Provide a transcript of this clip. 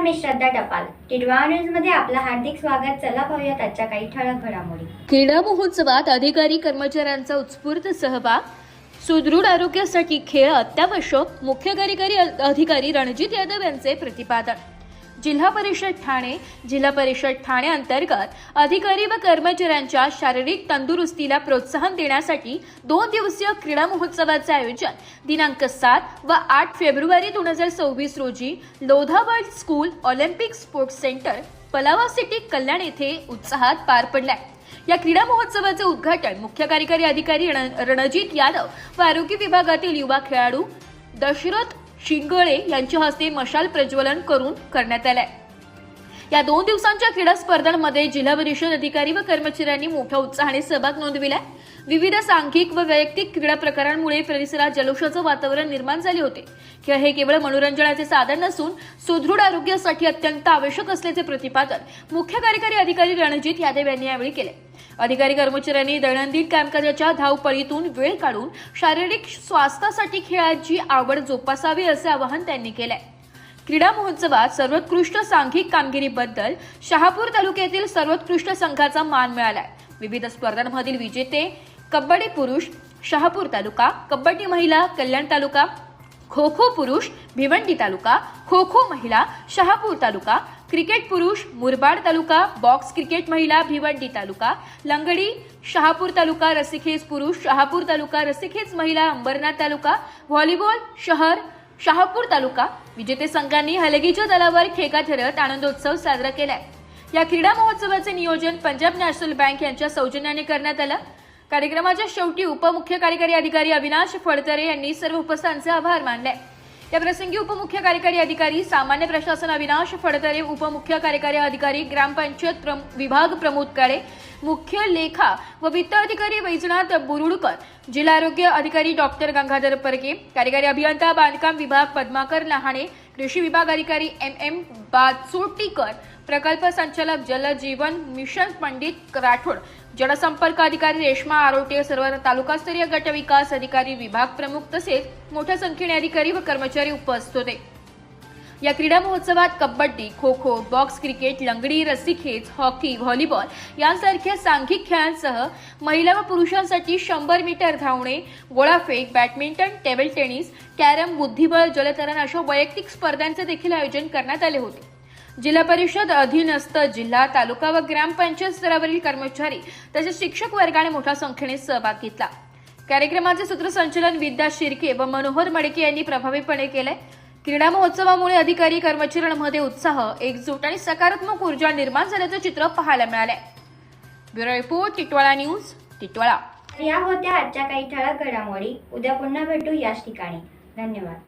मी श्रद्धा टपाल. टिडवा न्यूजमध्ये आपलं हार्दिक स्वागत. चला पाहूयात आजच्या काही ठळक घडामोडी. क्रीडा महोत्सवात अधिकारी कर्मचाऱ्यांचा उत्स्फूर्त सहभाग. सुदृढ आरोग्यासाठी खेळ अत्यावश्यक. मुख्य कार्यकारी अ- अधिकारी रणजित यादव यांचे प्रतिपादन. जिल्हा परिषद ठाणे. जिल्हा परिषद ठाणे अंतर्गत अधिकारी व कर्मचाऱ्यांच्या शारीरिक तंदुरुस्तीला प्रोत्साहन देण्यासाठी दोन दिवसीय क्रीडा महोत्सवाचे आयोजन दिनांक सात व आठ फेब्रुवारी दोन हजार सव्वीस रोजी Lodha world school Olympic sports centre Palava city Kalyan येथे उत्साहात पार पडलाय. या क्रीडा महोत्सवाचे उद्घाटन मुख्य कार्यकारी अधिकारी रण- रणजित यादव व आरोग्य विभागातील युवा खेळाडू दशरथ शिंगळे यांच्या हस्ते मशाल प्रज्वलन करून करण्यात आलंय. या दोन दिवसांच्या क्रीडा स्पर्धांमध्ये जिल्हा परिषद अधिकारी व कर्मचाऱ्यांनी मोठ्या उत्साहाने सहभाग नोंदविलाय. विविध सांघिक व वैयक्तिक क्रीडा प्रकारांमुळे परिसरात जलोषाचं वातावरण निर्माण झाले होते. खेळ हे केवळ मनोरंजनाचे साधन नसून सुदृढ आरोग्यासाठी अत्यंत आवश्यक असल्याचे प्रतिपादन मुख्य कार्यकारी अधिकारी रणजित यादव यांनी यावेळी केले अधिकारी कर्मचाऱ्यांनी दैनंदिन कामकाजाच्या धावपळीतून वेळ काढून शारीरिक स्वास्थ्यासाठी खेळाची आवड जोपासावी असे आवाहन त्यांनी केलंय. क्रीडा महोत्सवात सर्वोत्कृष्ट सांघिक कामगिरीबद्दल शहापूर तालुक्यातील सर्वोत्कृष्ट संघाचा मान मिळालाय. विविध स्पर्धांमधील विजेते कबड्डी पुरुष शहापूर तालुका कबड्डी महिला कल्याण तालुका खो खो पुरुष भिवंडी तालुका खो खो महिला शहापूर तालुका क्रिकेट पुरुष मुरबाड तालुका बॉक्स क्रिकेट महिला भिवंडी तालुका लंगडी शहापूर तालुका रस्सीखेच पुरुष शहापूर तालुका रस्सीखेच महिला अंबरनाथ तालुका व्हॉलीबॉल शहर शहापूर तालुका. विजेते संघांनी हलगीच्या दलावर खेका ठरत आनंदोत्सव साजरा केलाय. या क्रीडा महोत्सवाचे नियोजन पंजाब नॅशनल बँक यांच्या सौजन्याने करण्यात आलं. कार्यक्रमाच्या शेवटी उपमुख्य कार्यकारी अधिकारी अविनाश फडतरे यांनी सर्व उपस्थांचे आभार मानले. या प्रसंगी उपमुख्य कार्यकारी अधिकारी सामान्य प्रशासन अविनाश फडतरे उपमुख्य कार्यकारी अधिकारी ग्रामपंचायत प्रम- विभाग प्रमोद काळे मुख्य लेखा व वित्त अधिकारी वैजनाथ बुरुडकर जिल्हा आरोग्य अधिकारी डॉक्टर गंगाधर परके कार्यकारी अभियंता बांधकाम विभाग पद्माकर लहाणे कृषी विभाग अधिकारी एम एम बाचोटीकर प्रकल्प संचालक जलजीवन मिशन पंडित राठोड जनसंपर्क अधिकारी रेश्मा आरोटे सर्व तालुकास्तरीय गट विकास अधिकारी विभाग प्रमुख तसेच मोठ्या संख्येने अधिकारी व कर्मचारी उपस्थित होते. या क्रीडा महोत्सवात कबड्डी खो खो बॉक्स क्रिकेट लंगडी रस्सीखेच हॉकी व्हॉलीबॉल यांसारख्या सांघिक खेळांसह महिला व पुरुषांसाठी शंभर मीटर धावणे गोळाफेक बॅडमिंटन टेबल टेनिस कॅरम बुद्धिबळ जलतरण अशा वैयक्तिक स्पर्धांचे देखील आयोजन करण्यात आले होते. जिल्हा परिषद अधीनस्थ जिल्हा तालुका व ग्रामपंचायत स्तरावरील कर्मचारी तसेच शिक्षक वर्गाने मोठ्या संख्येने सहभाग घेतला. कार्यक्रमाचे सूत्रसंचलन विद्या शिर्के व मनोहर मडके यांनी प्रभावीपणे केले. क्रीडा महोत्सवामुळे अधिकारी कर्मचाऱ्यांमध्ये उत्साह एकजूट आणि सकारात्मक ऊर्जा निर्माण झाल्याचं चित्र पाहायला मिळाले bureau report Titwala news Titwala. या होत्या आजच्या काही ठळक घडामोडी. उद्या पुन्हा भेटू याच ठिकाणी. धन्यवाद.